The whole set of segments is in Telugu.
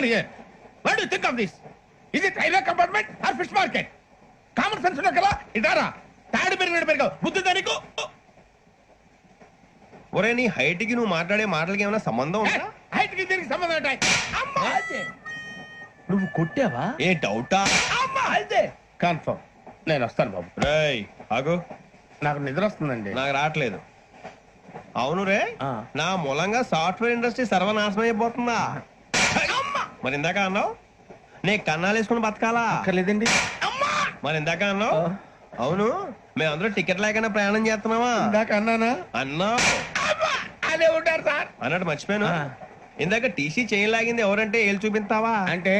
on here? What do you think of this? Is it railway compartment or fish market? Common sense ఉన్నా కదా? ఇటారా తాడు పెరిగినట్టు పెరగవు బుద్ధి దానికి ఒరే నీ హైట్కి నువ్వు మాట్లాడే మాటలకి ఏమైనా సంబంధం ఉందా? హైట్కి దీనికి సంబంధం ఉంటాయి అమ్మా! నువ్వు కొట్టావా? ఏ డౌటా అమ్మా! అదే కన్ఫర్మ్ నేను వస్తాను బాబు. రేయ్ ఆగు. నాకు నిద్ర వస్తుందండి. నాకు రావట్లేదు. అవును రే. నా మూలంగా సాఫ్ట్వేర్ ఇండస్ట్రీ సర్వనాశనం అయిపోతుందా? మరి ఇందాక అన్నావు? నీ కన్నాలు వేసుకుని బతకాలా? అక్కర్లేదండి. మరి ఇందాక అన్నావు? అవును మేమందరూ టికెట్ లేకుండా ప్రయాణం చేస్తున్నావా ఇందాక అన్నానా? అన్నావు. అమ్మా! అదే ఉంటారు సార్. అన్నట్టు మర్చిపోయాను. ఇందాక టీసీ చేయి లాగింది ఎవరంటే ఏళ్ళు చూపిస్తావా? అంటే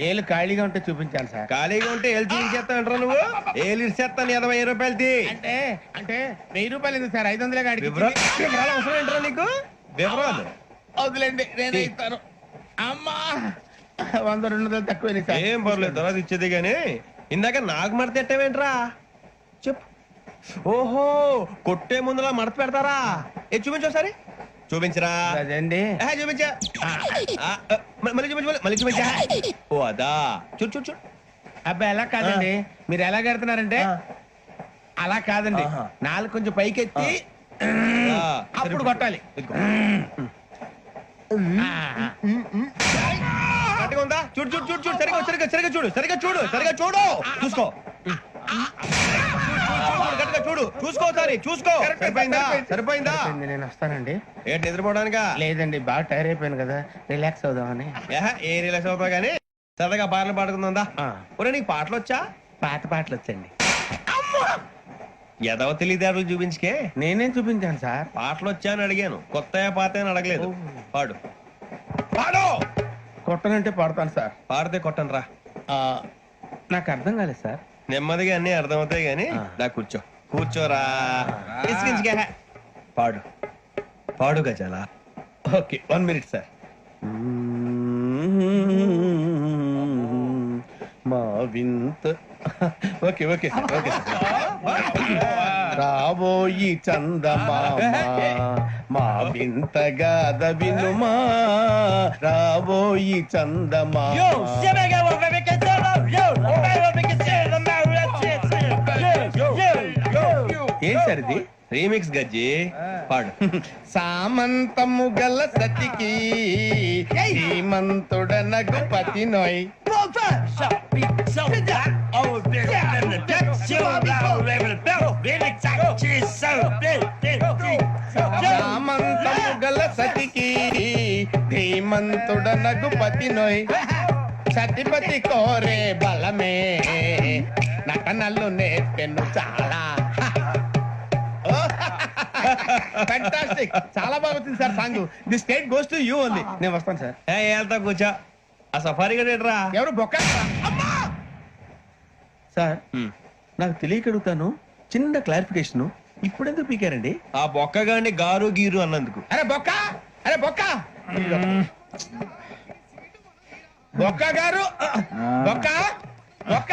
ఏళ్ళు ఖాళీగా ఉంటే చూపించాలి సార్. ఖాళీగా ఉంటే ఏళ్ళు చూపించేస్తానంటారా నువ్వు? ఏళ్ళు ఇచ్చేస్తాను ఇరవై రూపాయలు తీ అంటే అంటే వెయ్యి రూపాయలు ఎందుకు సార్? ఐదు వందలే వివరాలు అవసరం ఏంట్రా నీకు? వివరాలు. వదిలేండి నేనే ఇస్తాను. అమ్మా! వంద రెండు వందలు తక్కువ సార్. ఏం పర్లేదు తర్వాత ఇచ్చేది కానీ ఇందాక నాకు మడత ఎట్టవేంట్రా చెప్పు. ఓహో కొట్టే ముందులా మడత పెడతారా? ఏ చూపించు ఒకసారి. చూపించరా? అదండి చూపించా. ఆ, ఆ, మ- మళ్ళీ చూపించు మళ్ళీ- మళ్ళీ చూపించా. ఓ అదా. చూడు చూడు చూడు. అబ్బాయి ఎలా కాదండి? మీరు ఎలా కడుతున్నారంటే ఆ. అలా కాదండి. ఆహా. నాలుగు కొంచెం పైకెత్తి ఆ, అప్పుడు. కొట్టాలి. ఇదిగో. ఉందా చూడు చూడు చూడు చూడు సరిగా సరిగా సరిగా చూడు సరిగా చూడు సరిగా చూడు. చూసుకో. చూడు, చూసుకో సరిపోయిందా? సరిపోయింది. సరిపోయిందా? సరిపోయింది, నేను వస్తానండి. ఏంటి నిద్రపోవడానికా? లేదండి బాగా టైర్ అయిపోయాను కదా రిలాక్స్ అవుదామని. ఏహ, ఏ రిలాక్స్ అవుతావు కానీ సరదాగా పాటలు పాడుకుందా ఆ. ఒరే నీకు పాటలు వచ్చా పాత పాటలు వచ్చండి ఎదవ తెలివితేటలు చూపించుకే? నేనేం చూపించాను సార్? పాటలు వచ్చా అని అడిగాను. కొత్త పాత అని అడగలేదు పాడు. పాడు! కొట్టనంటే పడతాను సార్. పాడితే కొట్టను రా. నాకు అర్థం కాలేదు సార్. నెమ్మదిగా అన్ని అర్థమవుతాయి ఆ. దా కూర్చో. కూర్చోరా. పాడు. పాడు గజాల? Okay one minute sir. మా వింత. Okay okay sir okay sir. రాబోయి చందమామ మా వింత గాథ వినుమా. రాబోయి చందమామ. ఏం రీమిక్స్ గజ్జి? పాడు. సామంతము గల సతికి శ్రీమంతుడనగు పతి నోయ్. ధీమంతుడనగు పతి నోయ్. సతిపతి కోరే బలమే. నటనలు నేర్పెను చాలా. ఫ్యాంటాస్టిక్ చాలా బాగా వచ్చింది sir song. The state goes to you only. నేను వస్తాను సార్. ఏ వెళ్తా కూర్చో. ఆ సఫారీ గడేట్రా ఎవరు బొక్క సార్ నాకు తెలియక అడుగుతాను చిన్న క్లారిఫికేషన్. ఇప్పుడు ఎందుకు పీకారండి? ఆ బొక్కగాండి గారు గీరు అన్నందుకు. అరే బొక్క! అరే బొక్క! బొక్క గారు బొక్క బొక్క.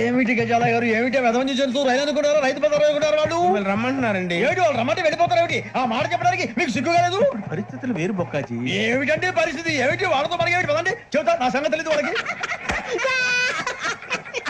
ఏమిటి గజాల గారు ఏమిటి వెదవం చూసారు రైలు అనుకున్నారు? రైతు బజార్ అనుకున్నారు వాళ్ళు? మిమ్మల్ని రమ్మంటున్నారండి? ఏమిటి వాళ్ళు రమ్మంటే వెళ్ళిపోతారు ఏమిటి? ఆ మాట చెప్పడానికి మీకు సిగ్గు కాలేదు? పరిస్థితులు వేరు బొక్కాజీ. ఏమిటంటే పరిస్థితి? ఏమిటి వాళ్ళతో మనకి ఏమిటి? పదండి. చెబుతా నా సంగతి తెలియదు వాళ్ళకి.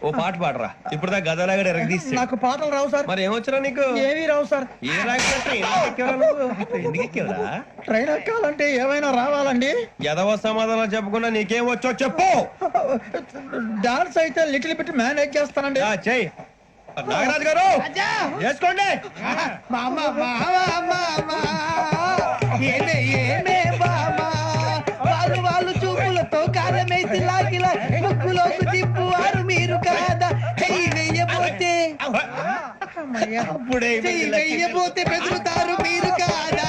ఓ పాట పాడరా. ఇప్పుడు దా గదలాగడ ఎరగ తీసి నాకు పాటలు రావు సార్. మరి ఏమొచ్చరా నీకు? ఏమీ రావు సార్. ఏ రాకపోతే ట్రైన్ ఎక్కాలంటే ఏమైనా రావాలండి? ఎదవ సమాధానం చెప్పకుండా నీకేం వచ్చో చెప్పు. డాన్స్ అయితే లిటిల్ బిట్ మేనేజ్ చేస్తానండి ఆ, చెయ్ నాగరాజు గారు వాళ్ళు వాళ్ళు చూపులతో కారమేసి లాగిలా ముక్కులోకి అప్పుడే వెయ్యబోతే బెదురుతారు మీరు కాదా